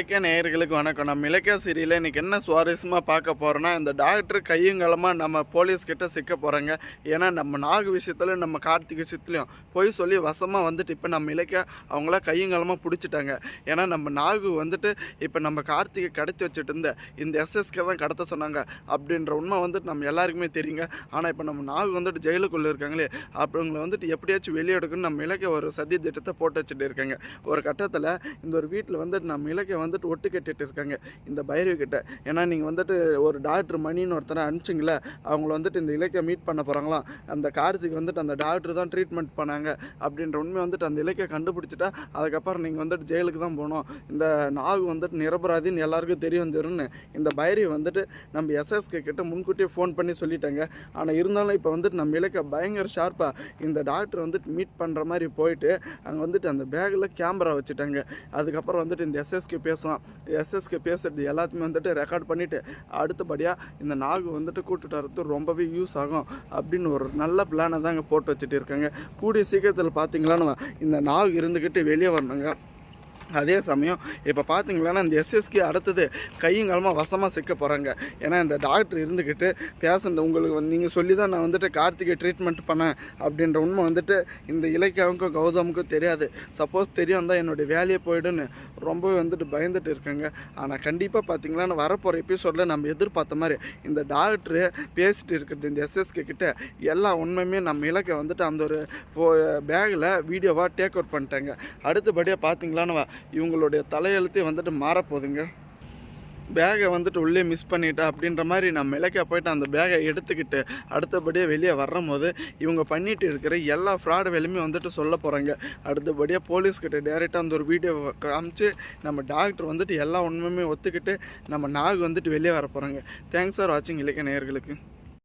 இலக்கிய நேயர்களுக்கு வணக்கம். நம்ம இலக்கிய சீரியலில் இன்றைக்கி என்ன சுவாரஸ்யமாக பார்க்க போகிறோன்னா இந்த டாக்டர் கையுங்கலமாக நம்ம போலீஸ் கிட்ட சிக்க போகிறாங்க ஏன்னா நம்ம நாகு விஷயத்துலையும் நம்ம கார்த்திக் விஷயத்துலையும் போய் சொல்லி வசமாக வந்துட்டு இப்போ நம்ம இலக்கிய அவங்கள கையுங்கலமாக பிடிச்சிட்டாங்க. ஏன்னா நம்ம நாகு வந்துட்டு இப்போ நம்ம கார்த்திகை கடத்தி வச்சுட்டு இருந்த இந்த எஸ்எஸ்கே தான் கடத்த சொன்னாங்க அப்படின்ற உண்மை வந்துட்டு நம்ம எல்லாருக்குமே தெரியுங்க. ஆனால் இப்போ நம்ம நாகு வந்துட்டு ஜெயிலுக்குள்ளே இருக்காங்களே அப்படிங்களை வந்துட்டு எப்படியாச்சும் வெளியே எடுக்கணும்னு நம்ம இலக்கிய ஒரு சதி திட்டத்தை போட்டு வச்சுட்டு இருக்காங்க. ஒரு கட்டத்தில் இந்த ஒரு வீட்டில் வந்துட்டு நம்ம இலக்கிய வந்துட்டு ஒட்டு கட்டிட்டு இருக்காங்க. இந்த பைரவி கிட்ட. ஏன்னா நீங்கள் வந்துட்டு ஒரு டாக்டர் மணின்னு ஒருத்தரை அனுப்பிச்சிங்கள அவங்கள வந்துட்டு இந்த இலக்கிய மீட் பண்ண போகிறாங்களாம் அந்த கார்த்திக் வந்துட்டு அந்த டாக்டர் தான் ட்ரீட்மெண்ட் பண்ணாங்க அப்படின்ற உண்மை வந்துட்டு அந்த இலக்கிய கண்டுபிடிச்சிட்டா அதுக்கப்புறம் நீங்கள் வந்துட்டு ஜெயிலுக்கு தான் போகணும். இந்த நாகு வந்துட்டு நிரபராதின்னு எல்லாருக்கும் தெரிய வந்துருன்னு இந்த பைரவி வந்துட்டு நம்ம எஸ்எஸ்கே கிட்ட முன்கூட்டியே ஃபோன் பண்ணி சொல்லிட்டாங்க. ஆனால் இருந்தாலும் இப்போ வந்துட்டு நம்ம இலக்கிய பயங்கர ஷார்ப்பாக இந்த டாக்டர் வந்துட்டு மீட் பண்ணுற மாதிரி போயிட்டு அங்கே வந்துட்டு அந்த பேக்கில் கேமரா வச்சுட்டாங்க. அதுக்கப்புறம் வந்துட்டு இந்த எஸ்எஸ்கே பேசுவான் எஸ்எஸ்கே பேசுறது எல்லாத்தையுமே வந்துட்டு ரெக்கார்ட் பண்ணிவிட்டு அடுத்தபடியாக இந்த நாகு வந்துட்டு கூட்டுட்டு வரது ரொம்பவே யூஸ் ஆகும். அப்படின்னு ஒரு நல்ல பிளானை தாங்க போட்டு வச்சுட்டு இருக்காங்க. கூடிய சீக்கிரத்தில் பார்த்தீங்களான்னு இந்த நாகு இருந்துக்கிட்டு வெளியே வரணுங்க. அதே சமயம் இப்போ பார்த்தீங்களன்னா இந்த எஸ்எஸ்கே அடுத்தது கையங்காலமாக வசமாக சிக்க போகிறாங்க ஏன்னா இந்த டாக்டர் இருந்துக்கிட்டு பேஷண்ட் உங்களுக்கு வந்து நீங்கள் சொல்லி தான் நான் வந்துட்டு கார்த்திகை ட்ரீட்மெண்ட் பண்ணேன் அப்படின்ற உண்மை வந்துட்டு இந்த இலக்கியாவுக்கும் கௌதமுக்கும் தெரியாது. சப்போஸ் தெரியும் தான் என்னுடைய வேலையை போயிடுன்னு ரொம்பவே வந்துட்டு பயந்துட்டு இருக்காங்க. ஆனால் கண்டிப்பாக பார்த்தீங்களா வரப்போகிற எபிசோடில் நம்ம எதிர்பார்த்த மாதிரி இந்த டாக்டரு பேசிட்டு இருக்கிறது இந்த எஸ்எஸ்கே கிட்ட எல்லா உண்மையுமே நம்ம இலக்கை வந்துட்டு அந்த ஒரு பேக்கில் வீடியோவாக டேக் அவுட் பண்ணிட்டாங்க. அடுத்தபடியாக பார்த்தீங்களான்னு இவங்களுடைய தலையெழுத்தே வந்துட்டு மாறப்போகுதுங்க. பேகை வந்துட்டு உள்ளே மிஸ் பண்ணிட்டா அப்படின்ற மாதிரி நம்ம இலக்கிய போயிட்டு அந்த பேகை எடுத்துக்கிட்டு அடுத்தபடியாக வெளியே வரும்போது இவங்க பண்ணிட்டு இருக்கிற எல்லா ஃப்ராடு வேலையுமே வந்துட்டு சொல்ல போகிறாங்க அடுத்தபடியாக போலீஸ்கிட்ட டேரெக்டாக அந்த ஒரு வீடியோ காமிச்சு நம்ம டாக்டர் வந்துட்டு எல்லா உண்மையுமே ஒத்துக்கிட்டு நம்ம நாகு வந்துட்டு வெளியே வர போகிறாங்க தேங்க்ஸ் ஃபார் வாட்சிங் இலக்கிய நேயர்களுக்கு.